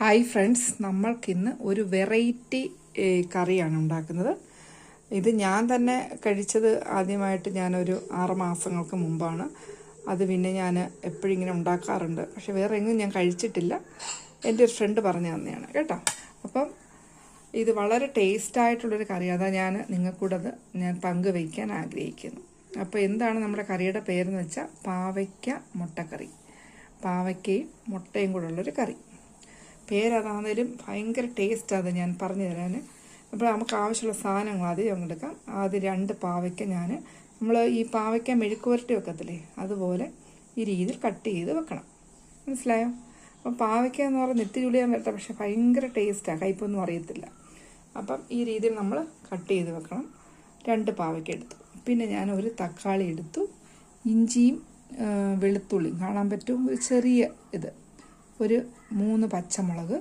Hi friends നമ്മൾക്കിന്ന് ഒരു variety കറിയാണ് ഉണ്ടാക്കുന്നത്. ഇത് ഞാൻ തന്നെ കഴിച്ചത് ആദ്യമായിട്ട് ഞാനൊരു ആറ് മാസങ്ങൾക്ക് മുമ്പാണ്. അത് പിന്നെ ഞാൻ എപ്പോഴും ഇങ്ങനെ ഉണ്ടാക്കാറുണ്ട്. പക്ഷെ വേറെ എങ്ങും ഞാൻ കഴിച്ചിട്ടില്ല. എന്റെ ഒരു ഫ്രണ്ട് പറഞ്ഞു തന്നെയാണ് കേട്ടോ. അപ്പം ഇത് വളരെ ടേസ്റ്റ് ആയിട്ടുള്ളൊരു കറി അതാ ഞാൻ നിങ്ങൾക്കൂടത് ഞാൻ പങ്കുവയ്ക്കാൻ ആഗ്രഹിക്കുന്നു. അപ്പോൾ എന്താണ് നമ്മുടെ കറിയുടെ പേരെന്ന് വെച്ചാൽ പാവയ്ക്ക മുട്ടക്കറി. പാവയ്ക്കയും മുട്ടയും കൂടെ ഉള്ളൊരു കറി. പേരതാണേലും ഭയങ്കര ടേസ്റ്റ് അത് ഞാൻ പറഞ്ഞു തരാൻ. അപ്പോൾ നമുക്ക് ആവശ്യമുള്ള സാധനങ്ങൾ ആദ്യം അങ്ങെടുക്കാം ആദ്യം രണ്ട് പാവയ്ക്ക ഞാൻ. നമ്മൾ ഈ പാവയ്ക്ക മെഴുക്കുവരട്ടി വെക്കത്തില്ലേ? അതുപോലെ ഈ രീതിയിൽ കട്ട് ചെയ്ത് വെക്കണം. മനസ്സിലായോ? അപ്പം പാവയ്ക്ക എന്ന് പറഞ്ഞാൽ നെത്തി ചുളിയാൻ വരട്ടെ പക്ഷേ ഭയങ്കര ടേസ്റ്റാണ് കയ്പൊന്നും അറിയത്തില്ല. അപ്പം ഈ രീതിയിൽ നമ്മൾ കട്ട് ചെയ്ത് വെക്കണം. രണ്ട് പാവയ്ക്ക എടുത്തു. പിന്നെ ഞാൻ ഒരു തക്കാളി എടുത്തു. ഇഞ്ചിയും വെളുത്തുള്ളിയും. കാണാൻ പറ്റും? ഒരു ചെറിയ ഇത്. ഒരു മൂന്ന് പച്ചമുളക്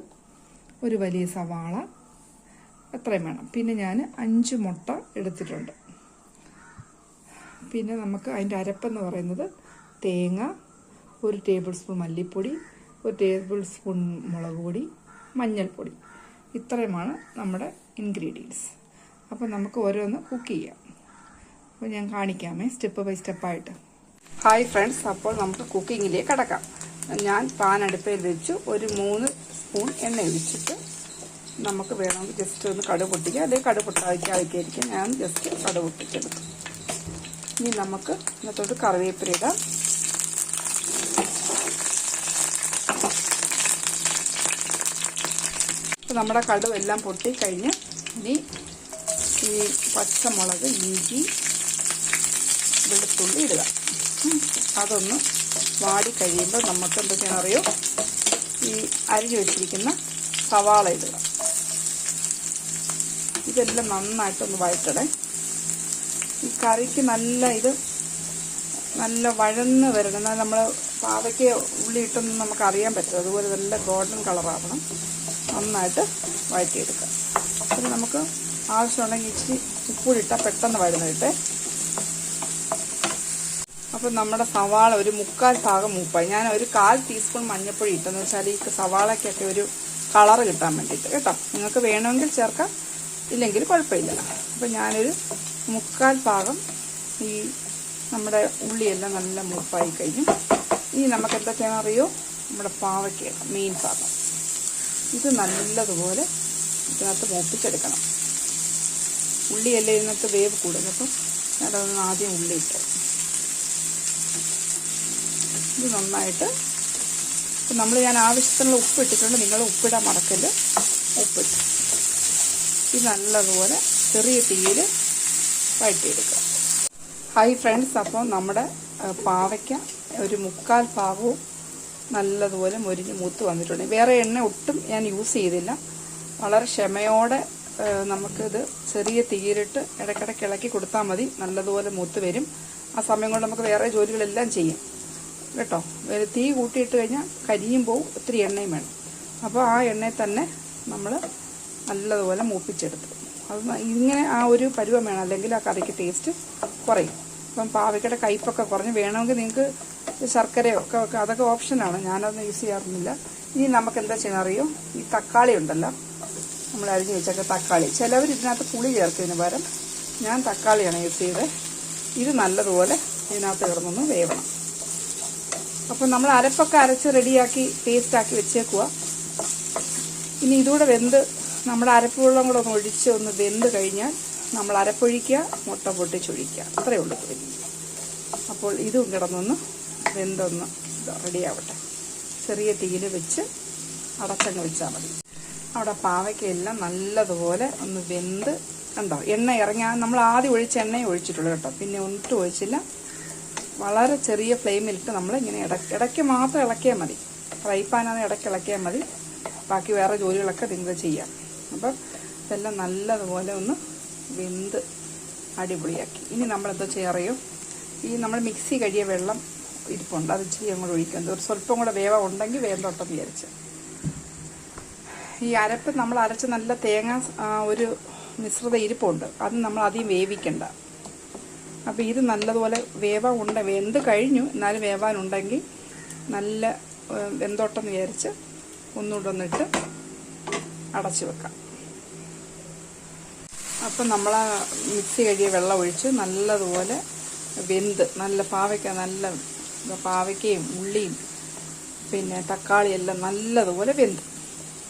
ഒരു വലിയ സവാള അത്രയും വേണം. പിന്നെ ഞാൻ അഞ്ച് മുട്ട എടുത്തിട്ടുണ്ട്. പിന്നെ നമുക്ക് അതിന്റെ അരപ്പെന്ന് പറയുന്നത് തേങ്ങ ഒരു ടേബിൾ സ്പൂൺ മല്ലിപ്പൊടി ഒരു ടേബിൾ സ്പൂൺ മുളക് പൊടി മഞ്ഞൾപ്പൊടി. ഇത്രയുമാണ് നമ്മുടെ ഇൻഗ്രീഡിയൻസ്. അപ്പോൾ നമുക്ക് ഓരോന്ന് കുക്ക് ചെയ്യാം. അപ്പോൾ ഞാൻ കാണിക്കാമേ സ്റ്റെപ്പ് ബൈ സ്റ്റെപ്പായിട്ട്. ഹായ് ഫ്രണ്ട്സ് അപ്പോൾ നമുക്ക് കുക്കിങ്ങിലേക്ക് കടക്കാം. ഞാൻ പാൻ അടുപ്പയിൽ വെച്ചു. ഒരു മൂന്ന് സ്പൂൺ എണ്ണ ഒഴിച്ചിട്ട് നമുക്ക് വേണമെങ്കിൽ ജസ്റ്റ് ഒന്ന് കടുക് പൊട്ടിക്കുക അല്ലെങ്കിൽ കടുക് ഞാൻ ജസ്റ്റ് കടുക് പൊട്ടിച്ചെടുക്കും ഇനി നമുക്ക് ഇന്നത്തോട്ട് കറിവേപ്പില ഇടാം. നമ്മുടെ കടുവ് എല്ലാം പൊട്ടിക്കഴിഞ്ഞ് ഇനി ഈ പച്ചമുളക് ഇഞ്ചി വെളുത്തുള്ളി ഇടുക. അതൊന്ന് വാടി കഴിയുമ്പോൾ നമുക്ക് എന്താ ചെയ്യണം അറിയോ? ഈ അരിഞ്ഞു വെച്ചിരിക്കുന്ന സവാള ഇടുക. ഇതെല്ലാം നന്നായിട്ടൊന്ന് വഴറ്റണേ. ഈ കറിക്ക് നല്ല ഇത് നല്ല വഴന്ന് വരണം. നമ്മൾ പാവയ്ക്ക് ഉള്ളി ഇട്ടൊന്നും നമുക്ക് അറിയാൻ പറ്റും അതുപോലെ നല്ല ഗോൾഡൻ കളറാവണം നന്നായിട്ട് വഴറ്റിയെടുക്കുക പിന്നെ നമുക്ക് ആവശ്യമുണ്ടെങ്കിൽ ഇച്ചിരി ഉപ്പുഴിട്ടാൽ പെട്ടെന്ന് വഴന്ന് അപ്പം നമ്മുടെ സവാള ഒരു മുക്കാൽ ഭാഗം മൂപ്പായി. ഞാൻ ഒരു കാൽ ടീസ്പൂൺ മഞ്ഞൾപ്പൊടി ഇട്ടെന്ന് വെച്ചാൽ ഈ സവാളയ്ക്കൊക്കെ ഒരു കളർ കിട്ടാൻ വേണ്ടിയിട്ട് കേട്ടോ. നിങ്ങൾക്ക് വേണമെങ്കിൽ ചേർക്കാം ഇല്ലെങ്കിൽ കുഴപ്പമില്ല. അപ്പം ഞാനൊരു മുക്കാൽ ഭാഗം ഈ നമ്മുടെ ഉള്ളിയെല്ലാം നല്ല മൂപ്പായി കഴിഞ്ഞു. ഇനി നമുക്ക് എന്താ ചെയ്യണം അറിയോ? നമ്മുടെ പാവയ്ക്ക മെയിൻ ഭാഗം. ഇത് നല്ലതുപോലെ ഇതിനകത്ത് മൂപ്പിച്ചെടുക്കണം. ഉള്ളിയല്ലേ ഇതിനകത്ത് വേവ് അപ്പം ഞാനതൊന്ന് ആദ്യം ഉള്ളി ഇട്ടു ഇത് നന്നായിട്ട്. നമ്മൾ ഞാൻ ആവശ്യത്തിനുള്ള ഉപ്പ് ഇട്ടിട്ടുണ്ട്. നിങ്ങൾ ഉപ്പിടാൻ മറക്കൽ ഉപ്പിട്ട്. ഇത് നല്ലതുപോലെ ചെറിയ തീയിൽ വഴറ്റിയെടുക്കുക. Hi friends. അപ്പോൾ നമ്മുടെ പാവയ്ക്ക ഒരു മുക്കാൽ ഭാഗവും നല്ലതുപോലെ മുരിഞ്ഞ് മൂത്ത് വന്നിട്ടുണ്ട്. വേറെ എണ്ണ ഒട്ടും ഞാൻ യൂസ് ചെയ്തില്ല. വളരെ ക്ഷമയോടെ നമുക്കിത് ചെറിയ തീയിലിട്ട് ഇടയ്ക്കിടയ്ക്ക് ഇളക്കി കൊടുത്താൽ മതി. നല്ലതുപോലെ മൂത്ത് വരും. ആ സമയം കൊണ്ട് നമുക്ക് വേറെ ജോലികളെല്ലാം ചെയ്യാം. കേട്ടോ? തീ കൂട്ടിയിട്ട് കഴിഞ്ഞാൽ കരിയും പോവും ഒത്തിരി എണ്ണയും വേണം. അപ്പോൾ ആ എണ്ണയിൽ തന്നെ നമ്മൾ നല്ലതുപോലെ മൂപ്പിച്ചെടുത്തു. അത് ഇങ്ങനെ ആ ഒരു പരുവം വേണം. അല്ലെങ്കിൽ ആ കറിക്ക് ടേസ്റ്റ് കുറയും. അപ്പം പാവയ്ക്കയുടെ കയ്പൊക്കെ കുറഞ്ഞ് വേണമെങ്കിൽ നിങ്ങൾക്ക് ശർക്കരയോ ഒക്കെ അതൊക്കെ ഓപ്ഷനാണ് ഞാനതൊന്നും യൂസ് ചെയ്യാറൊന്നുമില്ല. ഇനി നമുക്ക് എന്താ ചെയ്യണം അറിയോ? ഈ തക്കാളി ഉണ്ടല്ലോ. നമ്മൾ അരിഞ്ഞ് വെച്ചൊക്കെ തക്കാളി. ചിലവർ ഇതിനകത്ത് പുളി ചേർക്കുന്നതിന് പകരം ഞാൻ തക്കാളിയാണ് യൂസ് ചെയ്തത്. ഇത് നല്ലതുപോലെ ഇതിനകത്ത് കിടന്നൊന്ന് വേവണം. അപ്പം നമ്മൾ അരപ്പൊക്കെ അരച്ച് റെഡിയാക്കി പേസ്റ്റാക്കി വെച്ചേക്കുക ഇനി ഇതുകൂടെ വെന്ത് നമ്മുടെ അരപ്പ് വെള്ളം കൂടെ ഒന്ന് ഒഴിച്ച് ഒന്ന് വെന്ത് കഴിഞ്ഞാൽ നമ്മൾ അരപ്പൊഴിക്കുക മുട്ട പൊട്ടിച്ചൊഴിക്കുക. അത്രയേ ഉള്ളൂ. അപ്പോൾ ഇതും കിടന്നൊന്ന് വെന്തൊന്ന് റെഡിയാവട്ടെ. ചെറിയ തീയിൽ വെച്ച് അടച്ചങ്ങ് വെച്ചാൽ മതി. അവിടെ പാവയ്ക്കെല്ലാം നല്ലതുപോലെ ഒന്ന് വെന്ത് കണ്ടോ? എണ്ണ ഇറങ്ങാൻ നമ്മൾ ആദ്യം ഒഴിച്ച എണ്ണയും ഒഴിച്ചിട്ടുള്ളൂ കേട്ടോ. പിന്നെ ഒട്ടും ഒഴിച്ചില്ല. വളരെ ചെറിയ ഫ്ലെയിമിലിട്ട് നമ്മൾ ഇങ്ങനെ ഇടയ്ക്ക് ഇടയ്ക്ക് മാത്രം ഇളക്കിയാൽ മതി. ഫ്രൈ പാനാണ് ഇടയ്ക്ക് ഇളക്കിയാൽ മതി. ബാക്കി വേറെ ജോലികളൊക്കെ നിങ്ങൾക്ക് ചെയ്യാം. അപ്പം ഇതെല്ലാം നല്ലതുപോലെ ഒന്ന് വെന്ത് അടിപൊളിയാക്കി. ഇനി നമ്മളെന്തോ ചെയ്യാറിയോ ഈ നമ്മൾ മിക്സി കഴിയ വെള്ളം ഇരിപ്പുണ്ട്. അത് ഇച്ചിരി അങ്ങോട്ട് ഒഴിക്കുന്നത് ഒരു സ്വല്പം കൂടെ വേവ ഉണ്ടെങ്കിൽ വേന്തോട്ടം വിചാരിച്ച്. ഈ അരപ്പ് നമ്മൾ അരച്ച് നല്ല തേങ്ങ ഒരു മിശ്രിത ഇരിപ്പുണ്ട്. അത് നമ്മൾ അധികം വേവിക്കണ്ട. അപ്പോൾ ഇത് നല്ലതുപോലെ വേവ ഉണ്ട്. വെന്ത് കഴിഞ്ഞു. എന്നാലും വേവാനുണ്ടെങ്കിൽ നല്ല വെന്തോട്ടം വിചാരിച്ച് ഒന്നുകൂടെ ഒന്നിട്ട് അടച്ചു വെക്കാം. അപ്പം നമ്മൾ ആ മിക്സി കഴിയ വെള്ളം ഒഴിച്ച് നല്ലതുപോലെ വെന്ത് നല്ല പാവയ്ക്ക നല്ല പാവയ്ക്കയും ഉള്ളിയും പിന്നെ തക്കാളി എല്ലാം നല്ലതുപോലെ വെന്ത്.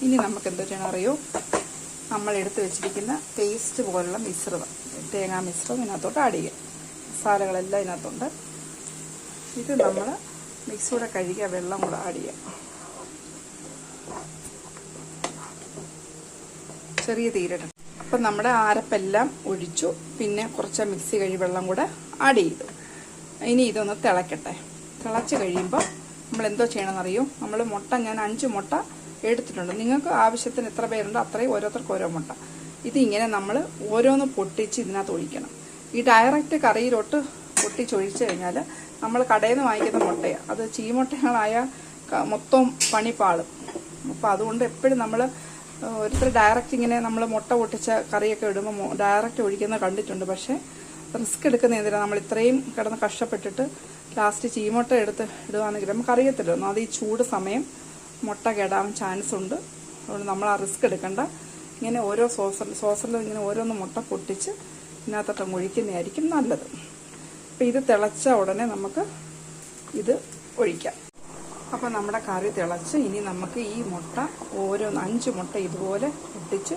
ഇനി നമുക്ക് എന്താ ചെയ്യണം അറിയോ? നമ്മൾ എടുത്ത് വെച്ചിരിക്കുന്ന പേസ്റ്റ് പോലുള്ള മിശ്രിതം തേങ്ങാ മിശ്രിതം ഇതിനകത്തോട്ട് ആഡ് ചെയ്യുക മസാലകളെല്ലാം ഇതിനകത്തുണ്ട്. ഇത് നമ്മൾ മിക്സിയുടെ കഴുകിയ വെള്ളം കൂടെ ആഡ് ചെയ്യാം. ചെറിയ തീരിടണം അപ്പം നമ്മുടെ അരപ്പെല്ലാം ഒഴിച്ചു. പിന്നെ കുറച്ച് മിക്സി കഴി വെള്ളം കൂടെ ആഡ് ചെയ്തു. ഇനി ഇതൊന്ന് തിളക്കട്ടെ. തിളച്ച് കഴിയുമ്പോൾ നമ്മൾ എന്തോ ചെയ്യണമെന്നറിയോ? നമ്മൾ മുട്ട ഞാൻ അഞ്ച് മുട്ട എടുത്തിട്ടുണ്ട്. നിങ്ങൾക്ക് ആവശ്യത്തിന് എത്ര പേരുണ്ടോ അത്രയും ഓരോരുത്തർക്ക് ഓരോ മുട്ട. ഇതിങ്ങനെ നമ്മൾ ഓരോന്ന് പൊട്ടിച്ച് ഇതിനകത്ത് ഒഴിക്കണം. ഈ ഡയറക്റ്റ് കറിയിലോട്ട് പൊട്ടിച്ചൊഴിച്ച് കഴിഞ്ഞാൽ നമ്മൾ കടയിൽ നിന്ന് വാങ്ങിക്കുന്ന മുട്ടയാണ് അത് ചീമുട്ടകളായ മൊത്തം പണിപ്പാളും. അപ്പോൾ അതുകൊണ്ട് എപ്പോഴും നമ്മൾ ഓരോരുത്തർ ഡയറക്റ്റ് ഇങ്ങനെ നമ്മൾ മുട്ട പൊട്ടിച്ച കറിയൊക്കെ ഇടുമ്പോൾ ഡയറക്റ്റ് ഒഴിക്കുന്നത് കണ്ടിട്ടുണ്ട്. പക്ഷേ റിസ്ക് എടുക്കുന്ന എന്തിനാണ് നമ്മൾ ഇത്രയും കിടന്ന് കഷ്ടപ്പെട്ടിട്ട് ലാസ്റ്റ് ചീമുട്ട എടുത്ത് ഇടുകയാണെങ്കിൽ നമുക്ക് അറിയത്തില്ല. ഒന്നാമത് ഈ ചൂട് സമയം മുട്ട കേടാൻ ചാൻസ് ഉണ്ട്. അതുകൊണ്ട് നമ്മൾ ആ റിസ്ക് എടുക്കണ്ട. ഇങ്ങനെ ഓരോ സോസ സോസറിലും ഇങ്ങനെ ഓരോന്ന് മുട്ട പൊട്ടിച്ച് ഇതിനകത്തോട്ട് ഒഴിക്കുന്നതായിരിക്കും നല്ലത്. അപ്പം ഇത് തിളച്ച ഉടനെ നമുക്ക് ഇത് ഒഴിക്കാം. അപ്പോൾ നമ്മുടെ കറി തിളച്ച് ഇനി നമുക്ക് ഈ മുട്ട ഓരോന്ന് അഞ്ച് മുട്ട ഇതുപോലെ പൊട്ടിച്ച്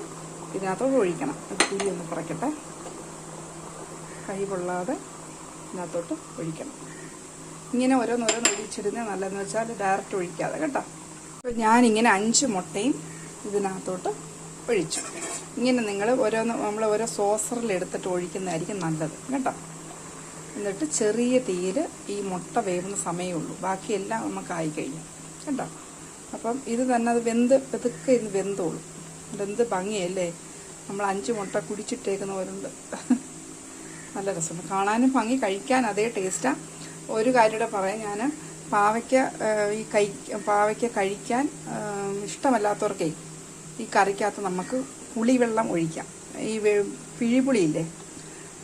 ഇതിനകത്തോട്ട് ഒഴിക്കണം. തീ ഒന്ന് കുറയ്ക്കട്ടെ കൈ കൊള്ളാതെ ഇതിനകത്തോട്ട് ഒഴിക്കണം. ഇങ്ങനെ ഓരോന്നോരോന്ന് ഒഴിച്ചിടുന്നത് നല്ലതെന്ന് വെച്ചാൽ ഡയറക്റ്റ് ഒഴിക്കാതെ കേട്ടോ. അപ്പോൾ ഞാനിങ്ങനെ അഞ്ച് മുട്ടയും ഇതിനകത്തോട്ട് ഒഴിച്ചു. ഇങ്ങനെ നിങ്ങൾ ഓരോന്ന് നമ്മൾ ഓരോ സോസറിൽ എടുത്തിട്ട് ഒഴിക്കുന്നതായിരിക്കും നല്ലത്. കേട്ടോ? എന്നിട്ട് ചെറിയ തീയിൽ ഈ മുട്ട വേവുന്ന സമയമുള്ളൂ ബാക്കിയെല്ലാം നമുക്ക് ആയി കഴിഞ്ഞു. കേട്ടോ? അപ്പം ഇത് തന്നെ അത് വെന്ത് പെതുക്കെ ഇന്ന് വെന്തോളൂ. വെന്ത് ഭംഗിയല്ലേ? നമ്മൾ അഞ്ച് മുട്ട കുടിച്ചിട്ടേക്കുന്ന പോലുണ്ട്. നല്ല രസമുണ്ട്. കാണാനും ഭംഗി കഴിക്കാൻ അതേ ടേസ്റ്റാണ് ഒരു കാര്യം കൂടെ പറയാം. ഞാൻ പാവയ്ക്ക ഈ കൈ പാവയ്ക്ക കഴിക്കാൻ ഇഷ്ടമല്ലാത്തവർക്കേ ഈ കറിക്കകത്ത് നമുക്ക് പുളിവെള്ളം ഒഴിക്കാം. ഈ പിഴിപുളിയില്ലേ?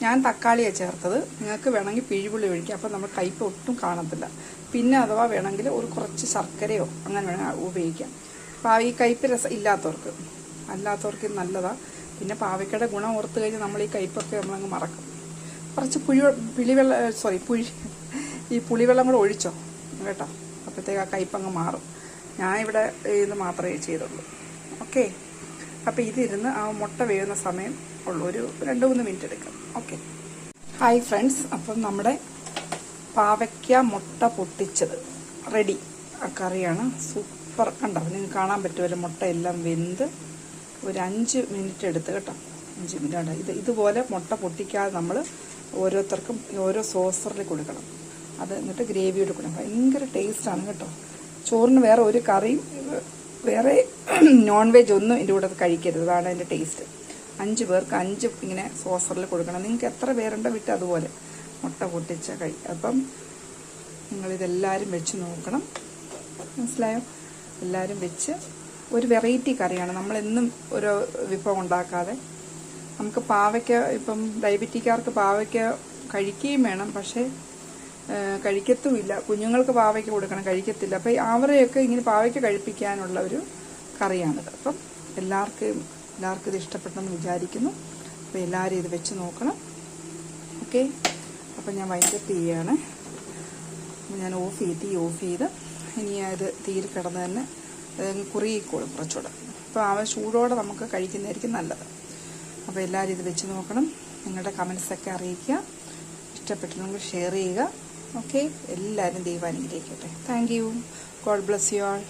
ഞാൻ തക്കാളിയാണ് ചേർത്തത്. നിങ്ങൾക്ക് വേണമെങ്കിൽ പിഴിപുളി ഒഴിക്കാം. അപ്പം നമ്മൾ കയ്പ് ഒട്ടും കാണത്തില്ല. പിന്നെ അഥവാ വേണമെങ്കിൽ ഒരു കുറച്ച് ശർക്കരയോ അങ്ങനെ വേണമെങ്കിൽ ഉപയോഗിക്കാം. അപ്പോൾ ഈ കയ്പ് രസം ഇല്ലാത്തവർക്ക്. അല്ലാത്തവർക്ക് നല്ലതാണ് പിന്നെ പാവയ്ക്കയുടെ ഗുണം ഓർത്ത് കഴിഞ്ഞാൽ നമ്മൾ ഈ കയ്പൊക്കെ നമ്മളങ്ങ് മറക്കും. കുറച്ച് പുഴി പിളിവെള്ളം സോറി പുഴി ഈ പുളിവെള്ളം കൂടെ ഒഴിച്ചോ? കേട്ടോ? അപ്പോഴത്തേക്ക് ആ കയ്പങ്ങ് മാറും. ഞാൻ ഇവിടെ ഇത് മാത്രമേ ചെയ്തുള്ളൂ. ഓക്കെ. അപ്പോൾ ഇതിരുന്ന് ആ മുട്ട വേവുന്ന സമയം ഉള്ളൂ. ഒരു രണ്ട് മൂന്ന് മിനിറ്റ് എടുക്കും. ഓക്കെ ഹായ് ഫ്രണ്ട്സ് അപ്പം നമ്മുടെ പാവയ്ക്ക മുട്ട പൊട്ടിച്ചത്. റെഡി കറിയാണ് സൂപ്പർ കണ്ടോ? നിങ്ങൾക്ക് കാണാൻ പറ്റുമല്ലോ മുട്ട എല്ലാം വെന്ത് ഒരു അഞ്ച് മിനിറ്റ് എടുത്ത് കേട്ടോ. അഞ്ച് മിനിറ്റ് ഇത് ഇതുപോലെ മുട്ട പൊട്ടിക്കാതെ നമ്മൾ ഓരോരുത്തർക്കും ഓരോ സോസറിൽ കൊടുക്കണം. അത് എന്നിട്ട് ഗ്രേവി കൊടുക്കണം ഭയങ്കര ടേസ്റ്റാണ് കേട്ടോ. ചോറിന് വേറെ ഒരു കറിയും വേറെ നോൺ വെജ് ഒന്നും ഇതിന്റെ കൂടെ കഴിക്കരുത്. അതാണ് അതിന്റെ ടേസ്റ്റ് അഞ്ച് പേർക്ക് അഞ്ച് ഇങ്ങനെ സോസറിൽ കൊടുക്കണം. നിങ്ങൾക്ക് എത്ര പേരുണ്ടോ വിട്ട് അതുപോലെ മുട്ട പൊട്ടിച്ച കഴി അപ്പം നിങ്ങളിതെല്ലാവരും വെച്ച് നോക്കണം. മനസ്സിലായോ? എല്ലാവരും വെച്ച് ഒരു വെറൈറ്റി കറിയാണ്. നമ്മളെന്നും ഒരു വിഭവം ഉണ്ടാക്കാതെ നമുക്ക് പാവയ്ക്ക ഇപ്പം ഡയബറ്റിക്കാർക്ക് പാവയ്ക്ക കഴിക്കുകയും വേണം. പക്ഷേ കഴിക്കത്തുമില്ല. കുഞ്ഞുങ്ങൾക്ക് പാവയ്ക്ക് കൊടുക്കണം കഴിക്കത്തില്ല. അപ്പം അവരെയൊക്കെ ഇങ്ങനെ പാവയ്ക്ക് കഴിപ്പിക്കാനുള്ള ഒരു കറിയാണിത് അപ്പം എല്ലാവർക്കും എല്ലാവർക്കും ഇത് ഇഷ്ടപ്പെട്ടെന്ന് വിചാരിക്കുന്നു. അപ്പോൾ എല്ലാവരും ഇത് വെച്ച് നോക്കണം. ഓക്കെ? അപ്പം ഞാൻ വൈൻഡപ്പ് ചെയ്യുകയാണ് ഞാൻ ഓഫ് ചെയ്ത് തീ ഓഫ് ചെയ്ത് ഇനി അത് തീയിൽ കിടന്ന് തന്നെ കുറുകിക്കോളും കുറച്ചുകൂടെ. അപ്പോൾ ആ ചൂടോടെ നമുക്ക് കഴിക്കുന്നതായിരിക്കും നല്ലത്. അപ്പോൾ എല്ലാവരും ഇത് വെച്ച് നോക്കണം. നിങ്ങളുടെ കമൻസൊക്കെ അറിയിക്കുക. ഇഷ്ടപ്പെട്ടിട്ടുണ്ടെങ്കിൽ ഷെയർ ചെയ്യുക. ഓക്കെ എല്ലാവരും ദൈവം അനുഗ്രഹിക്കട്ടെ thank you God bless you all